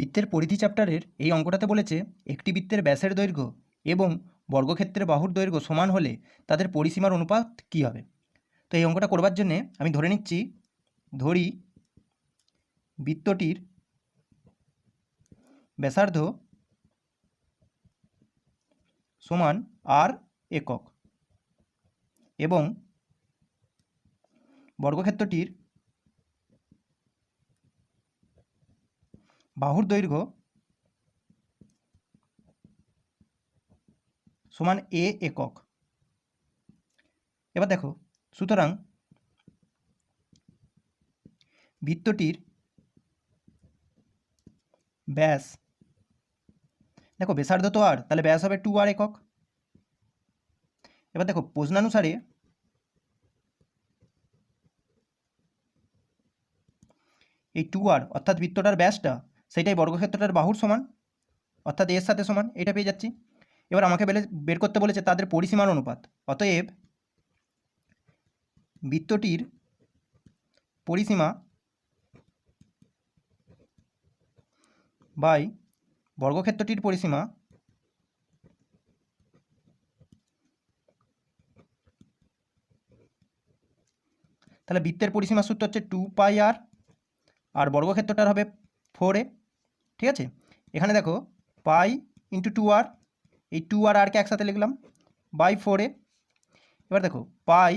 বৃত্তের পরিধি চ্যাপ্টারের এই অঙ্কটাতে বলেছে, একটি বৃত্তের ব্যাসের দৈর্ঘ্য এবং বর্গক্ষেত্রের বাহুর দৈর্ঘ্য সমান হলে তাদের পরিসীমার অনুপাত কী হবে? তো এই অঙ্কটা করবার জন্যে আমি ধরে নিচ্ছি, ধরি বৃত্তটির ব্যাসার্ধ সমান আর একক এবং বর্গক্ষেত্রটির বাহুর দৈর্ঘ্য সমান এ একক। এবার দেখো, সুতরাং বৃত্তটির ব্যাস, দেখো ব্যাসার্ধ তো আর, তাহলে ব্যাস হবে টু আর একক। এবার দেখো, প্রশ্নানুসারে এই টু আর অর্থাৎ বৃত্তটার ব্যাসটা সেটাই বর্গক্ষেত্রটার বাহুর সমান, অর্থাৎ এর সাথে সমান, এটা পেয়ে যাচ্ছি। এবার আমাকে বেলে, বের করতে বলেছে তাদের পরিসীমার অনুপাত। অতএব বৃত্তটির পরিসীমা বাই বর্গক্ষেত্রটির পরিসীমা তাহলে বৃত্তের পরিসীমার সূত্র হচ্ছে টু পাই আর আর বর্গক্ষেত্রটার হবে ফোর এ ঠিক আছে? এখানে দেখো, পাই ইন্টু টু আর এই টু আর আরকে একসাথে লিখলাম? By four A. এবার দেখো, পাই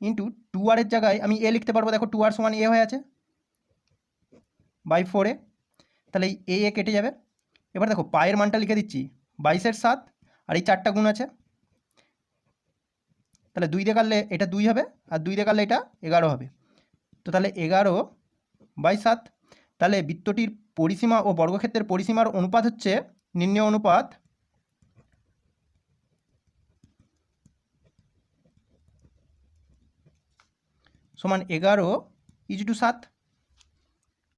ইন্টু টু আরের জায়গায় আমি এ লিখতে পারব, দেখো টু আর সমান এ হয়ে আছে। বাই ফোর তাহলে এই এ এ কেটে যাবে। এবার দেখো পায়ের মানটা লিখে দিচ্ছি। বাইশের সাত, আর এই চারটা গুণ আছে। তাহলে দুই দিয়ে এটা দুই হবে, আর দুই দিয়ে এটা এগারো হবে। তো তাহলে এগারো বাই সাত। তাহলে বৃত্তটির পরিসীমা ও বর্গক্ষেত্রের পরিসীমার অনুপাত হচ্ছে নির্ণয় অনুপাত সমান এগারো ইজ টু সাত।